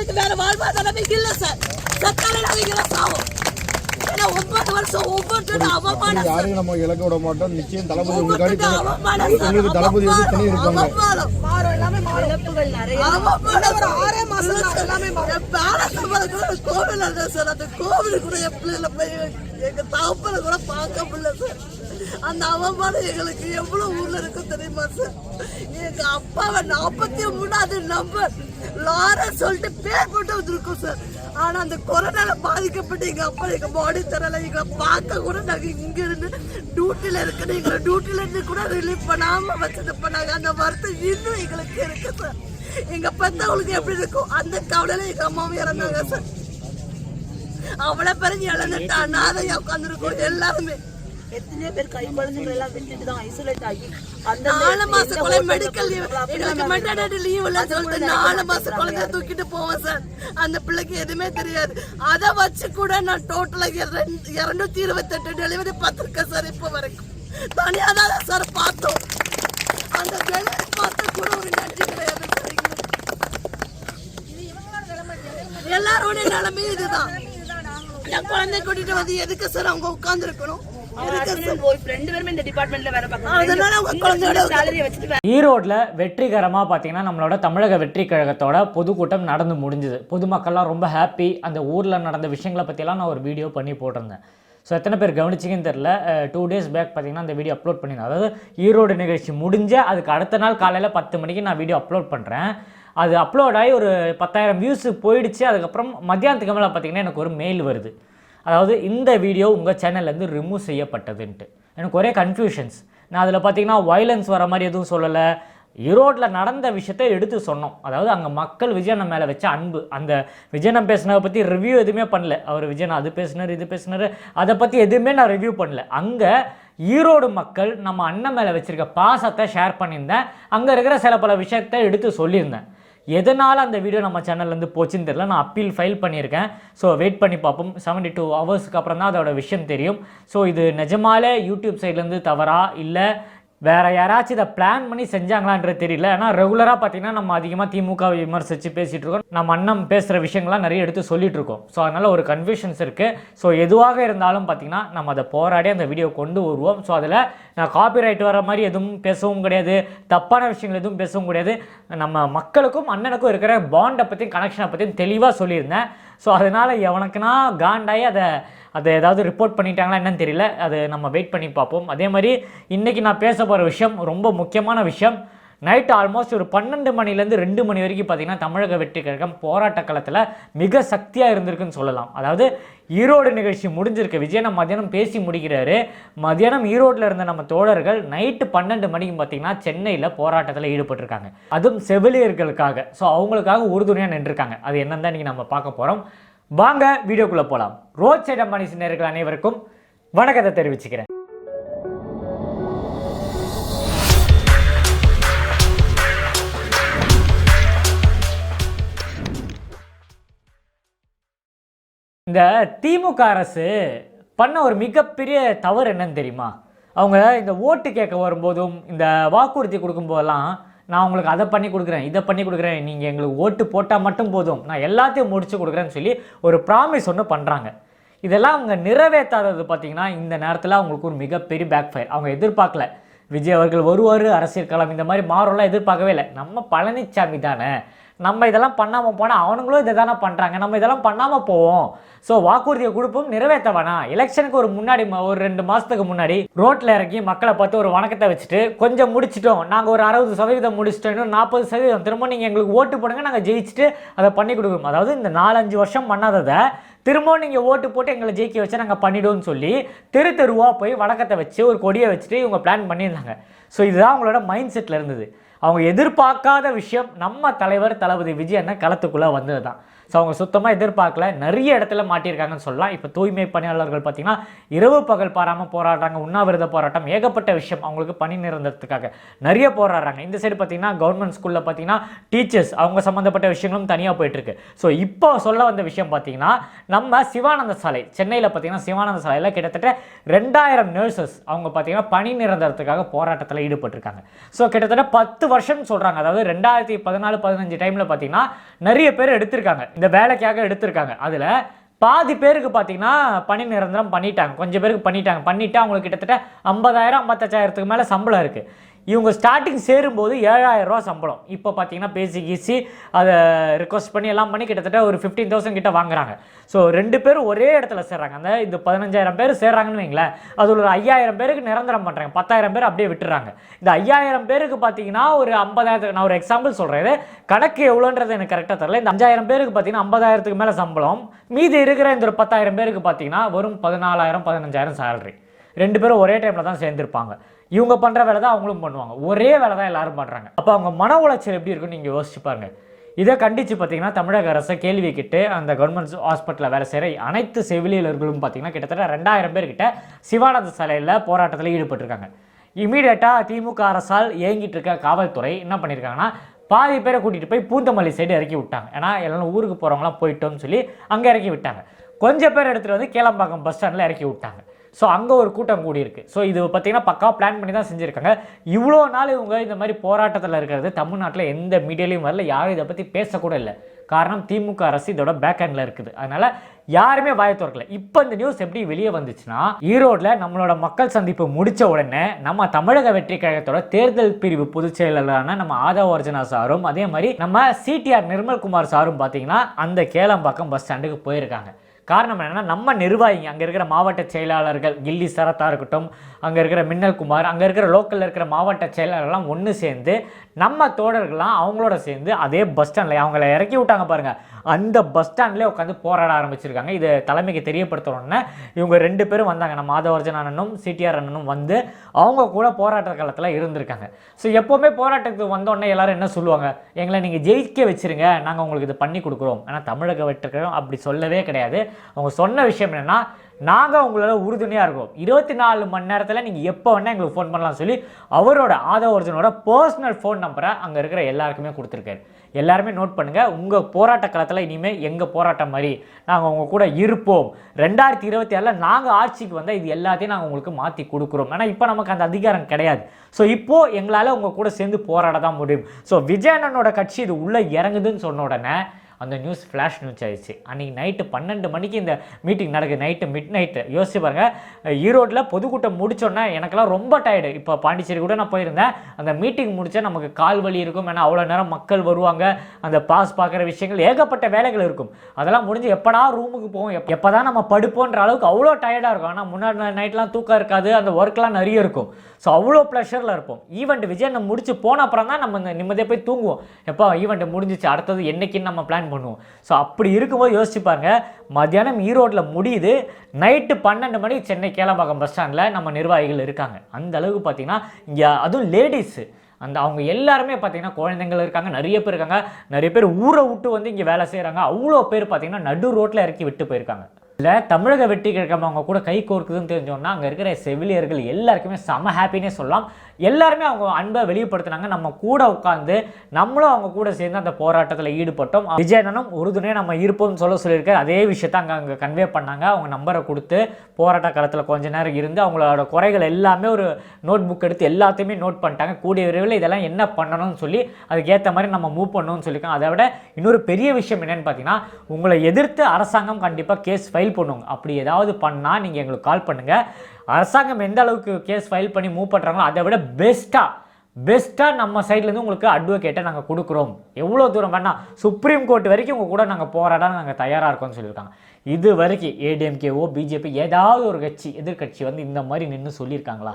எங்களுக்கு வேற வாழ்வாதாரமே இல்ல சார் செத்தாலே நாங்க சாவோம். ஏன்னா ஒன்பது வருஷம் ஒவ்வொரு அவமானம். யாரையும் நம்ம இழக்க விட மாட்டோம். நிச்சயம் தளபதி சார். உங்களுக்கு தளபதி வந்து துணை இருப்பாங்க கோவில் சார் அந்த கோவிலுக்கு கூட என் பிள்ளைல போய் எங்க தகப்பனை கூட பார்க்க முடியல சார் அந்த அவமானம் எங்களுக்கு எவ்வளவு ஊர்ல இருக்கும் தெரியுமா சார் எங்க அப்பாவை நாற்பத்தி மூணாவது நம்பர் லாரன்ஸ் சொல்லிட்டு பேர் போட்டு வந்திருக்கோம் சார் ஆனா அந்த கொரோனால பாதிக்கப்பட்டு எங்க அப்பா எங்க பாடி தரல எங்களை பார்க்க கூட நாங்க இங்க இருந்து டியூட்டில இருக்கிற எங்களை டியூட்டில இருந்து கூட ரிலீஃப் பண்ணாம வச்சது பண்ணாங்க. அந்த வருத்தம் இன்னும் எங்களுக்கு இருக்கு சார் எங்க பெத்தவங்களுக்கு எப்படி இருக்கும் அந்த கவலையில எங்க அம்மாவும் இறந்தாங்க சார் அவளை பிறகு இழந்துட்டா நாதையா உட்காந்துருக்கோம் எல்லாருமே. எத்தனையோ பேர் கை குழந்தைகள் எல்லாம் விட்டுட்டு தான் ஐசோலேட் ஆகி அந்த நாலு மாசம் குழந்தை மெடிக்கல் எங்களுக்கு மெட்டர்னிட்டி லீவ் இல்ல சொல்லிட்டு நாலு மாசம் குழந்தைய தூக்கிட்டு போவேன் சார். அந்த பிள்ளைக்கு எதுவுமே தெரியாது. அதை வச்சு கூட நான் டோட்டலா இருநூத்தி இருபத்தெட்டு டெலிவரி பார்த்திருக்கேன் சார் இப்போ வரைக்கும். தனியா தான் சார் பார்த்தோம். அந்த டெலிவரி பார்த்த கூட ஒரு நன்றி கிடையாது. எல்லாரோட நிலைமை இதுதான். என் குழந்தை கூட்டிட்டு வந்து எதுக்கு சார் அவங்க உட்கார்ந்து ஈரோட்டில் வெற்றிகரமாக பார்த்தீங்கன்னா நம்மளோட தமிழக வெற்றி கழகத்தோட பொதுக்கூட்டம் நடந்து முடிஞ்சுது. பொதுமக்கள்லாம் ரொம்ப ஹாப்பி அந்த ஊரில் நடந்த விஷயங்களை பற்றியெல்லாம் நான் ஒரு வீடியோ பண்ணி போட்டிருந்தேன். ஸோ எத்தனை பேர் கவனிச்சிங்கன்னு தெரில டூ டேஸ் பேக் பார்த்தீங்கன்னா அந்த வீடியோ அப்லோட் பண்ணியிருந்தேன். அதாவது ஈரோடு நிகழ்ச்சி முடிஞ்ச அதுக்கு அடுத்த நாள் காலையில் பத்து மணிக்கு நான் வீடியோ அப்லோட் பண்ணுறேன் அது அப்லோட் ஆகி ஒரு பத்தாயிரம் வியூஸ் போயிடுச்சு. அதுக்கப்புறம் மத்தியானத்துக்கு மேலே பார்த்தீங்கன்னா எனக்கு ஒரு மெயில் வருது. அதாவது இந்த வீடியோ உங்கள் சேனல்லேருந்து ரிமூவ் செய்யப்பட்டதுன்ட்டு. எனக்கு ஒரே கன்ஃபியூஷன்ஸ் நான் அதில் பார்த்தீங்கன்னா வயலன்ஸ் வர மாதிரி எதுவும் சொல்லலை. ஈரோட்டில் நடந்த விஷயத்த எடுத்து சொன்னோம். அதாவது அங்கே மக்கள் விஜயனை மேலே வச்ச அன்பு. அந்த விஜயனம் பேசினதை பற்றி ரிவ்யூ எதுவுமே பண்ணல. அவர் விஜயன் அது பேசினார் இது பேசினார். அதை பற்றி எதுவுமே நான் ரிவ்யூ பண்ணல. அங்கே ஈரோடு மக்கள் நம்ம அண்ணன் மேலே வச்சுருக்க பாசத்தை ஷேர் பண்ணியிருந்தேன். அங்கே இருக்கிற சில பல விஷயத்த எடுத்து சொல்லியிருந்தேன். எதனால் அந்த வீடியோ நம்ம சேனல்லேருந்து போச்சுன்னு தெரியல. நான் அப்பீல் ஃபைல் பண்ணியிருக்கேன். ஸோ வெயிட் பண்ணி பார்ப்போம். செவன்டி டூ ஹவர்ஸ்க்கு அப்புறம் தான் அதோட விஷயம் தெரியும். ஸோ இது நிஜமாலே யூடியூப் சைட்லேருந்து தவறா? இல்லை வேறு யாராச்சும் இதை பிளான் பண்ணி செஞ்சாங்களான்றது தெரியல. ஏன்னா ரெகுலராக பார்த்தீங்கன்னா நம்ம அதிகமாக திமுக விமர்சித்து பேசிகிட்டு இருக்கோம். நம்ம அண்ணன் பேசுகிற விஷயங்கள்லாம் நிறைய எடுத்து சொல்லிட்டு இருக்கோம். ஸோ அதனால் ஒரு கன்ஃபியூஷன்ஸ் இருக்குது ஸோ எதுவாக இருந்தாலும் பார்த்தீங்கன்னா நம்ம அதை போராடி அந்த வீடியோ கொண்டு வருவோம். ஸோ அதில் நான் காப்பிரைட் வர மாதிரி எதுவும் பேசவும் கிடையாது. தப்பான விஷயங்கள் எதுவும் பேசவும் கிடையாது. நம்ம மக்களுக்கும் அண்ணனுக்கும் இருக்கிற பாண்டை பற்றியும் கனெக்ஷனை பற்றியும் தெளிவாக சொல்லியிருந்தேன். ஸோ அதனால் எவனுக்குனா காண்டாயி அதை அதை ஏதாவது ரிப்போர்ட் பண்ணிட்டாங்களா என்னன்னு தெரியல. அது நம்ம வெயிட் பண்ணி பார்ப்போம். அதே மாதிரி இன்றைக்கி நான் பேச போகிற விஷயம் ரொம்ப முக்கியமான விஷயம் நைட் ஆல்மோஸ்ட் ஒரு பன்னெண்டு மணிலேருந்து ரெண்டு மணி வரைக்கும் பார்த்தீங்கன்னா தமிழக வெற்றி கழகம் போராட்ட களத்தில் மிக சக்தியாக இருந்திருக்குன்னு சொல்லலாம். அதாவது ஈரோடு நிகழ்ச்சி முடிஞ்சிருக்கு. விஜயனம் மதியானம் பேசி முடிக்கிறாரு. மதியானம் ஈரோட்டில் இருந்த நம்ம தோழர்கள் நைட்டு பன்னெண்டு மணிக்கு பார்த்தீங்கன்னா சென்னையில் போராட்டத்தில் ஈடுபட்டிருக்காங்க. அதுவும் செவிலியர்களுக்காக. ஸோ அவங்களுக்காக உறுதுணையாக நின்றுருக்காங்க. அது என்னன்னு தான் இன்றைக்கி நம்ம பார்க்க போகிறோம் வாங்க வீடியோக்குள்ளே போகலாம் ரோட் சைட் அம்பானி நேயர்கள் அனைவருக்கும் வணக்கத்தை தெரிவிச்சுக்கிறேன். இந்த திமுக அரசு பண்ண ஒரு மிகப்பெரிய தவறு என்னன்னு தெரியுமா? அவங்க இந்த ஓட்டு கேட்க வரும்போதும் இந்த வாக்குறுதி கொடுக்கும்போதெல்லாம் நான் உங்களுக்கு அதை பண்ணி கொடுக்குறேன் இதை பண்ணி கொடுக்குறேன் நீங்கள் எங்களுக்கு ஓட்டு போட்டால் மட்டும் போதும். நான் எல்லாத்தையும் முடிச்சு கொடுக்குறேன்னு சொல்லி ஒரு ப்ராமிஸ் ஒன்று பண்ணுறாங்க இதெல்லாம் அவங்க நிறைவேற்றாதது பார்த்தீங்கன்னா இந்த நேரத்தில் அவங்களுக்கு ஒரு மிகப்பெரிய பேக் ஃபயர் அவங்க எதிர்பார்க்கல. விஜய் அவர்கள் வருவார் அரசியல் களம் இந்த மாதிரி மாறலாம் எதிர்பார்க்கவே இல்லை. நம்ம பழனிசாமி தானே. நம்ம இதெல்லாம் பண்ணாமல் போனால் அவனுங்களும் இதை தானே பண்ணுறாங்க நம்ம இதெல்லாம் பண்ணாமல் போவோம். ஸோ வாக்குறுதியை கொடுப்போம் நிறைவேற்ற வேணாம் எலெக்ஷனுக்கு ஒரு முன்னாடி ம- ஒரு ரெண்டு மாதத்துக்கு முன்னாடி ரோட்டில் இறங்கி மக்களை பார்த்து ஒரு வணக்கத்தை வச்சுட்டு கொஞ்சம் முடிச்சிட்டோம். நாங்கள் ஒரு அறுபது சதவீதம் முடிச்சிட்டோம். இன்னும் நாற்பது சதவீதம். திரும்ப நீங்கள் எங்களுக்கு ஓட்டு போடுங்க நாங்கள் ஜெயிச்சுட்டு அதை பண்ணி கொடுக்குறோம். அதாவது இந்த நாலஞ்சு வருஷம் பண்ணாததை திரும்பவும் நீங்கள் ஓட்டு போட்டு எங்களை ஜெயிக்க வச்சு நாங்கள் பண்ணிவிடுவோம்னு சொல்லி தெரு தெருவாக போய் வணக்கத்தை வச்சு ஒரு கொடியை வச்சுட்டு இவங்க பிளான் பண்ணியிருந்தாங்க. ஸோ இதுதான் அவங்களோட மைண்ட் செட்டில் இருந்தது. அவங்க எதிர்பார்க்காத விஷயம் நம்ம தலைவர் தளபதி விஜய் அண்ணன் களத்துக்குள்ளே வந்தது தான் ஸோ அவங்க சுத்தமாக எதிர்பார்க்கல. நிறைய இடத்துல மாட்டியிருக்காங்கன்னு சொல்லலாம். இப்போ தூய்மை பணியாளர்கள் பார்த்தீங்கன்னா இரவு பகல் பாராமல் போராடுறாங்க. உண்ணாவிரத போராட்டம் ஏகப்பட்ட விஷயம் அவங்களுக்கு பணி நிரந்தரத்துக்காக நிறைய போராடுறாங்க. இந்த சைடு பார்த்தீங்கன்னா கவர்மெண்ட் ஸ்கூலில் பார்த்தீங்கன்னா டீச்சர்ஸ் அவங்க சம்மந்தப்பட்ட விஷயங்களும் தனியாக போயிட்டுருக்கு. ஸோ இப்போ சொல்ல வந்த விஷயம் பார்த்தீங்கன்னா நம்ம சிவானந்த சாலை சென்னையில் பார்த்தீங்கன்னா சிவானந்த சாலையில் கிட்டத்தட்ட ரெண்டாயிரம் நர்சஸ் அவங்க பார்த்தீங்கன்னா பணி நிரந்தரத்துக்காக போராட்டத்தில் ஈடுபட்டிருக்காங்க. ஸோ கிட்டத்தட்ட பத்து வருஷம் சொல்கிறாங்க அதாவது ரெண்டாயிரத்தி பதினாலு பதினஞ்சு டைமில் பார்த்தீங்கன்னா நிறைய பேர் எடுத்திருக்காங்க. இந்த வேலைக்காக எடுத்திருக்காங்க. அதில் பாதி பேருக்கு பார்த்தீங்கன்னா பணி நிரந்தரம் பண்ணிட்டாங்க. கொஞ்சம் பேருக்கு பண்ணிட்டாங்க. பண்ணிவிட்டு அவங்களுக்கு கிட்டத்தட்ட ஐம்பதாயிரம் ஐம்பத்தஞ்சாயிரத்துக்கு மேலே சம்பளம் இருக்குது இவங்க ஸ்டார்டிங் சேரும்போது ஏழாயிரம் ரூபா சம்பளம். இப்போ பார்த்தீங்கன்னா பேசி கீசி அதை ரிக்வஸ்ட் பண்ணி எல்லாம் பண்ணி கிட்டத்தட்ட ஒரு ஃபிஃப்டீன் தௌசண்ட் கிட்ட வாங்குறாங்க. ஸோ ரெண்டு பேரும் ஒரே இடத்துல சேர்றாங்க. அந்த இந்த பதினஞ்சாயிரம் பேர் சேர்றாங்கன்னு வைங்களேன். அது ஒரு ஐயாயிரம் பேருக்கு நிரந்தரம் பண்ணுறாங்க பத்தாயிரம் பேர் அப்படியே விட்டுறாங்க. இந்த ஐயாயிரம் பேருக்கு பார்த்தீங்கன்னா ஒரு ஐம்பதாயிரத்துக்கு நான் ஒரு எக்ஸாம்பிள் சொல்கிறேன் கணக்கு எவ்வளோன்றது எனக்கு கரெக்டாக தெரியல. இந்த அஞ்சாயிரம் பேருக்கு பார்த்தீங்கன்னா ஐம்பதாயிரத்துக்கு மேலே சம்பளம். மீதி இருக்கிற இந்த ஒரு பத்தாயிரம் பேருக்கு பார்த்தீங்கன்னா வெறும் பதினாலாயிரம் பதினஞ்சாயிரம் சேலரி ரெண்டு பேரும் ஒரே டைமில் தான் சேர்ந்துருப்பாங்க. இவங்க பண்ணுற வேலை தான் அவங்களும் பண்ணுவாங்க. ஒரே வேலை தான் எல்லாரும் பண்ணுறாங்க அப்போ அவங்க மன உளைச்சல் எப்படி இருக்குன்னு நீங்கள் யோசிச்சு பாருங்க. இதை கண்டித்து பார்த்தீங்கன்னா தமிழக அரசை கேள்வி கேட்டு அந்த கவர்மெண்ட் ஹாஸ்பிட்டலில் வேலை செய்கிற அனைத்து செவிலியர்களும் பார்த்தீங்கன்னா கிட்டத்தட்ட ரெண்டாயிரம் பேர்கிட்ட சிவானந்த சாலையில் போராட்டத்தில் ஈடுபட்டிருக்காங்க. இமீடியட்டாக திமுக அரசால் இயங்கிட்டு இருக்க காவல்துறை என்ன பண்ணியிருக்காங்கன்னா பாதி பேரை கூட்டிகிட்டு போய் பூந்தமல்லி சைடு இறக்கி விட்டாங்க. ஏன்னா எல்லாம் ஊருக்கு போகிறவங்களாம் போயிட்டோம்னு சொல்லி அங்கே இறக்கி விட்டாங்க. கொஞ்சம் பேர் எடுத்துகிட்டு வந்து கேளம்பாக்கம் பஸ் ஸ்டாண்டில் இறக்கி விட்டாங்க. ஸோ அங்கே ஒரு கூட்டம் கூடியிருக்கு. ஸோ இது பார்த்தீங்கன்னா பக்கா பிளான் பண்ணி தான் செஞ்சுருக்காங்க. இவ்வளோ நாள் இவங்க இந்த மாதிரி போராட்டத்தில் இருக்கிறது தமிழ்நாட்டில் எந்த மீடியாலையும் வரல. யாரும் இதை பற்றி பேசக்கூட இல்லை. காரணம் திமுக அரசு இதோட பேக் ஹேண்டில் இருக்குது. அதனால யாருமே வாய திறக்கல. இப்போ இந்த நியூஸ் எப்படி வெளியே வந்துச்சுன்னா ஈரோட்டில் நம்மளோட மக்கள் சந்திப்பு முடித்த உடனே நம்ம தமிழக வெற்றி கழகத்தோட தேர்தல் பிரிவு பொதுச் செயலாளரான நம்ம ஆதவ அர்ஜுனா சாரும் அதே மாதிரி நம்ம சிடிஆர் நிர்மல்குமார் சாரும் பார்த்தீங்கன்னா அந்த கேளம்பாக்கம் பஸ் ஸ்டாண்டுக்கு போயிருக்காங்க. காரணம் என்னென்னா நம்ம நிர்வாகிங்க அங்கே இருக்கிற மாவட்ட செயலாளர்கள் கில்லி சரத்தாக இருக்கட்டும் அங்கே இருக்கிற மின்னல் குமார் அங்கே இருக்கிற லோக்கலில் இருக்கிற மாவட்ட செயலாளர்லாம் ஒன்று சேர்ந்து நம்ம தோழர்கள்லாம் அவங்களோட சேர்ந்து அதே பஸ் ஸ்டாண்டில் அவங்கள இறக்கி விட்டாங்க பாருங்கள் அந்த பஸ் ஸ்டாண்ட்லேயே உட்காந்து போராட ஆரம்பிச்சிருக்காங்க. இது தலைமைக்கு தெரியப்படுத்தணும்னு இவங்க ரெண்டு பேரும் வந்தாங்க. நம்ம மாதவர்ஜன் அண்ணனும் சிடிஆர் அண்ணனும் வந்து அவங்க கூட போராட்ட காலத்தில் இருந்திருக்காங்க. ஸோ எப்போவுமே போராட்டத்துக்கு வந்தோடனே எல்லாரும் என்ன சொல்லுவாங்க? எங்களை நீங்கள் ஜெயிக்க வச்சிருங்க. நாங்கள் உங்களுக்கு இது பண்ணி கொடுக்குறோம். ஆனால் தமிழக வெற்றிகளும் அப்படி சொல்லவே கிடையாது. அவங்க சொன்ன விஷயம் என்னென்னா நாங்கள் உங்களோட உறுதுணையாக இருக்கோம். இருபத்தி நாலு மணி நேரத்தில் நீங்கள் எப்போ வேணால் எங்களுக்கு ஃபோன் பண்ணலாம் சொல்லி அவரோட ஆதவ ஒருத்தனோட பர்சனல் ஃபோன் நம்பரை அங்கே இருக்கிற எல்லாருக்குமே கொடுத்துருக்காரு. எல்லாருமே நோட் பண்ணுங்கள் உங்கள் போராட்ட காலத்தில் இனிமேல் எங்கள் போராட்டம் மாதிரி நாங்கள் உங்கள் கூட இருப்போம். ரெண்டாயிரத்தி இருபத்தி ஏழில் நாங்கள் ஆட்சிக்கு வந்தால் இது எல்லாத்தையும் நாங்கள் உங்களுக்கு மாற்றி கொடுக்குறோம். ஆனால் இப்போ நமக்கு அந்த அதிகாரம் கிடையாது. ஸோ இப்போது எங்களால் உங்கள் கூட சேர்ந்து போராட தான் முடியும். ஸோ விஜயண்ணனோட கட்சி இது உள்ளே இறங்குதுன்னு சொன்ன உடனே அந்த நியூஸ் ஃப்ளாஷ் நியூஸ் ஆயிடுச்சு. அன்றைக்கி நைட்டு பன்னெண்டு மணிக்கு இந்த மீட்டிங் நடக்குது. நைட்டு மிட் நைட்டு யோசிச்சு பாருங்கள் ஈரோட்டில் பொதுக்கூட்டம் முடிச்சோன்னா எனக்கெல்லாம் ரொம்ப டயர்டு இப்போ பாண்டிச்சேரி கூட நான் போயிருந்தேன். அந்த மீட்டிங் முடித்தா நமக்கு கால் வலி இருக்கும். ஏன்னா அவ்வளோ நேரம் மக்கள் வருவாங்க. அந்த பாஸ் பார்க்குற விஷயங்கள் ஏகப்பட்ட வேலைகள் இருக்கும். அதெல்லாம் முடிஞ்சு எப்படா ரூமுக்கு போவோம்? எப்போ தான் நம்ம படுப்போன்ற அளவுக்கு அவ்வளோ டயர்டாக இருக்கும். ஆனால் முன்னாடி நைட்லாம் தூக்கம் இருக்காது. அந்த ஒர்க்லாம் நிறைய இருக்கும். ஸோ அவ்வளோ ப்ளஷரில் இருப்போம். ஈவெண்ட் விஜய் நம்ம முடிச்சு போன அப்புறம் தான் நம்ம நிம்மதியாக போய் தூங்குவோம். எப்போ ஈவெண்ட் முடிஞ்சிச்சு. அடுத்தது என்னைக்குன்னு நம்ம பிளான் பண்ணுவோம். ஸோ அப்படி இருக்கும்போது யோசிச்சு பாருங்க மத்தியானம் ஈரோட்டில் முடியுது நைட்டு பன்னெண்டு மணி சென்னை கேளம்பாக்கம் பஸ் ஸ்டாண்டில் நம்ம நிர்வாகிகள் இருக்காங்க. அந்த அளவுக்கு பார்த்தீங்கன்னா இங்கே அதுவும் லேடிஸு அந்த அவங்க எல்லாருமே பார்த்தீங்கன்னா குழந்தைங்கள் இருக்காங்க நிறைய பேர் இருக்காங்க. நிறைய பேர் ஊரை விட்டு வந்து இங்கே வேலை செய்கிறாங்க அவ்வளோ பேர் பார்த்தீங்கன்னா நடு ரோட்டில் இறக்கி விட்டு போயிருக்காங்க. இல்லை தமிழக வெற்றி கிழக்கம் அவங்க கூட கை கோர்க்குதுன்னு தெரிஞ்சோன்னா அங்கே இருக்கிற செவிலியர்கள் எல்லாருக்குமே செம ஹாப்பினே சொல்லலாம். எல்லாருமே அவங்க அன்பை வெளிப்படுத்தினாங்க. நம்ம கூட உட்காந்து நம்மளும் அவங்க கூட சேர்ந்து அந்த போராட்டத்தில் ஈடுபட்டோம். விஜயனனும் உறுதுணையாக நம்ம இருப்போம்னு சொல்ல சொல்லியிருக்காரு. அதே விஷயத்த அங்கே அங்கே கன்வே பண்ணாங்க. அவங்க நம்பரை கொடுத்து போராட்ட காலத்தில் கொஞ்ச நேரம் இருந்து அவங்களோட குறைகள் எல்லாமே ஒரு நோட் புக் எடுத்து எல்லாத்தையுமே நோட் பண்ணிட்டாங்க. கூடிய விரைவில் இதெல்லாம் என்ன பண்ணணும்னு சொல்லி அதுக்கேற்ற மாதிரி நம்ம மூவ் பண்ணணும்னு சொல்லியிருக்காங்க. அதை விட இன்னொரு பெரிய விஷயம் என்னென்னு பார்த்தீங்கன்னா உங்களை எதிர்த்து அரசாங்கம் கண்டிப்பாக கேஸ் ஃபைல் ஃபைல் பண்ணுவோங்க அப்படி ஏதாவது பண்ணால் நீங்கள் எங்களுக்கு கால் பண்ணுங்கள் அரசாங்கம் எந்த அளவுக்கு கேஸ் ஃபைல் பண்ணி மூவ் பண்ணுறாங்களோ அதை விட பெஸ்ட்டாக பெஸ்ட்டாக நம்ம சைட்லேருந்து உங்களுக்கு அட்வொகேட்டை நாங்கள் கொடுக்குறோம். எவ்வளோ தூரம் வேணால் சுப்ரீம் கோர்ட் வரைக்கும் உங்கள் கூட நாங்கள் போராட நாங்கள் தயாராக இருக்கோம்னு சொல்லியிருக்காங்க. இது வரைக்கும் ஏடிஎம்கேஓ பிஜேபி ஏதாவது ஒரு கட்சி எதிர்க்கட்சி வந்து இந்த மாதிரி நின்று சொல்லியிருக்காங்களா?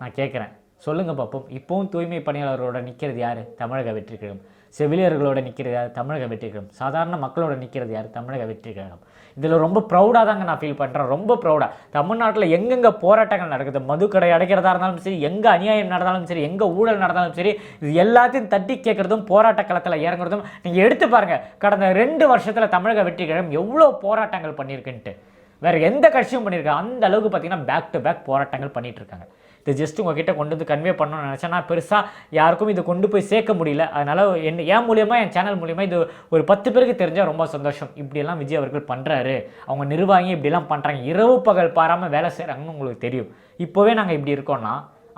நான் கேட்குறேன். சொல்லுங்கள் பார்ப்போம் இப்போவும் தூய்மை பணியாளரோட நிற்கிறது யார்? தமிழக வெற்றி கழகம். செவிலியர்களோட நிற்கிறது யார்? தமிழக வெற்றி கழகம். சாதாரண மக்களோட நிற்கிறது யார்? தமிழக வெற்றி கழகம். இதில் ரொம்ப ப்ரௌடாக தாங்க நான் ஃபீல் பண்ணுறேன் ரொம்ப ப்ரௌடாக தமிழ்நாட்டில் எங்கெங்கே போராட்டங்கள் நடக்குது? மதுக்கடை அடைக்கிறதா இருந்தாலும் சரி எங்கே அநியாயம் நடந்தாலும் சரி எங்கே ஊழல் நடந்தாலும் சரி இது எல்லாத்தையும் தட்டி கேட்குறதும் போராட்ட களத்தில் இறங்குறதும் நீங்கள் எடுத்து பாருங்கள் கடந்த ரெண்டு வருஷத்தில் தமிழக வெற்றி கழகம் எவ்வளோ போராட்டங்கள் பண்ணியிருக்குன்ட்டு வேறு எந்த கட்சியும் பண்ணியிருக்காங்க அந்த அளவுக்கு பார்த்தீங்கன்னா பேக் டு பேக் போராட்டங்கள் பண்ணிகிட்டு இருக்காங்க. இது ஜஸ்ட் உங்ககிட்ட கொண்டு வந்து கன்வே பண்ணணும்னு நினச்சேன். நான் பெருசாக யாருக்கும் இதை கொண்டு போய் சேர்க்க முடியல. அதனால் என் என் மூலியமாக என் சேனல் மூலியமாக இது ஒரு பத்து பேருக்கு தெரிஞ்சால் ரொம்ப சந்தோஷம். இப்படியெல்லாம் விஜய் அவர்கள் பண்ணுறாரு அவங்க நிர்வாகி இப்படிலாம் பண்ணுறாங்க இரவு பகல் பாராமல் வேலை செய்கிறாங்கன்னு உங்களுக்கு தெரியும். இப்போவே நாங்கள் இப்படி இருக்கோம்னா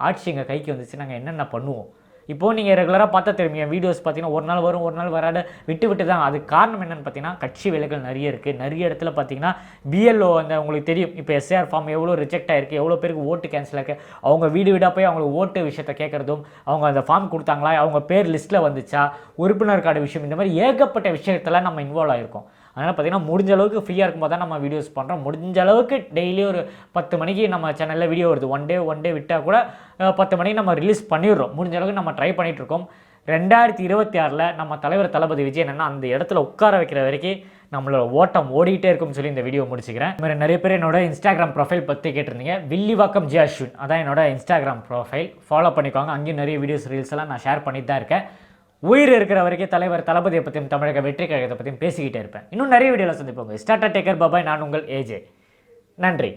ஆட்சி எங்கள் கைக்கு வந்துச்சு நாங்கள் என்னென்ன பண்ணுவோம்? இப்போது நீங்கள் ரெகுலராக பார்த்தா தெரியும். என் வீடியோஸ் பார்த்தீங்கன்னா ஒரு நாள் வரும் ஒரு நாள் வராது. விட்டு விட்டு தான். அதுக்கு காரணம் என்னென்னு பார்த்தீங்கன்னா கட்சி வேலைகள் நிறைய இருக்குது நிறைய இடத்துல பார்த்தீங்கன்னா பிஎல்ஓ அந்த உங்களுக்கு தெரியும். இப்போ எஸ்ஆர் ஃபார்ம் எவ்வளோ ரிஜெக்ட் ஆயிருக்கு எவ்வளோ பேருக்கு ஓட்டு கேன்சல் ஆயிருக்கு. அவங்க வீடு வீடாக போய் அவங்களுக்கு ஓட்டு விஷயத்தை கேட்குறதும் அவங்க அந்த ஃபார்ம் கொடுத்தாங்களா அவங்க பேர் லிஸ்ட்டில் வந்துச்சா உறுப்பினர் கார்டு விஷயம் இந்த மாதிரி ஏகப்பட்ட விஷயத்தில் நம்ம இன்வால்வ் ஆகிருக்கோம் அதனால் பார்த்தீங்கன்னா முடிஞ்ச அளவுக்கு ஃப்ரீயாக இருக்கும்போது தான் நம்ம வீடியோஸ் பண்ணுறோம் முடிஞ்ச அளவுக்கு டெய்லி ஒரு பத்து மணிக்கு நம்ம சேனலில் வீடியோ வருது. ஒன் டே ஒன் டே விட்டால் கூட பத்து மணிக்கு நம்ம ரிலீஸ் பண்ணிடுறோம். முடிஞ்ச அளவுக்கு நம்ம ட்ரை பண்ணிகிட்ருக்கோம் இருக்கோம். ரெண்டாயிரத்தி இருபத்தி ஆறில் நம்ம தலைவர் தளபதி விஜய் என்னென்னா அந்த இடத்துல உட்கார வைக்கிற வரைக்கும் நம்மளோட ஓட்டம் ஓடிக்கிட்டே இருக்கும்னு சொல்லி இந்த வீடியோ முடிச்சுக்கிறேன். இந்த மாதிரி நிறைய பேர் என்னோட இன்ஸ்டாகிராம் ப்ரொஃபைல் பற்றி கேட்டிருந்தீங்க. வில்லிவாக்கம் ஜே அஸ்வின் அதான் என்னோட இன்ஸ்டாகிராம் ப்ரொஃபைல் ஃபாலோ பண்ணிக்கோங்க. அங்கேயும் நிறைய வீடியோஸ் ரீல்ஸ் எல்லாம் நான் ஷேர் பண்ணிட்டு தான் இருக்கேன். உயிர் இருக்கிற வரைக்கும் தலைவர் தளபதியை பற்றியும் தமிழக வெற்றி கழகத்தை பற்றியும் பேசிக்கிட்டே இருப்பேன். இன்னும் நிறைய வீடியோவில் சந்திப்போங்க ஸ்டார்டா டேக்கர் பாபாய் நான் உங்கள் ஏஜே நன்றி.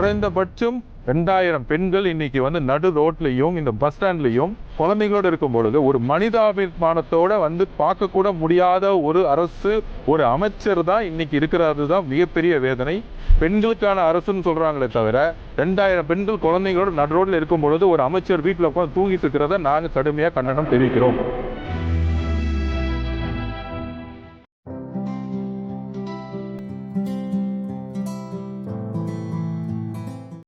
குறைந்தபட்சம் ரெண்டாயிரம் பெண்கள் இன்னைக்கு வந்து நடு ரோட்லையும் இந்த பஸ் ஸ்டாண்ட்லையும் குழந்தைகளோட இருக்கும் பொழுது ஒரு மனிதாபிமானத்தோட வந்து பார்க்கக்கூட முடியாத ஒரு அரசு ஒரு அமைச்சர் தான் இன்னைக்கு இருக்கிறது தான் மிகப்பெரிய வேதனை. பெண்களுக்கான அரசுன்னு சொல்றாங்களே தவிர ரெண்டாயிரம் பெண்கள் குழந்தைகளோட நடு ரோட்ல இருக்கும் பொழுது ஒரு அமைச்சர் வீட்டில் உட்காந்து தூங்கிட்டு இருக்கிறத நாங்கள் கடுமையாக கண்டனம் தெரிவிக்கிறோம்.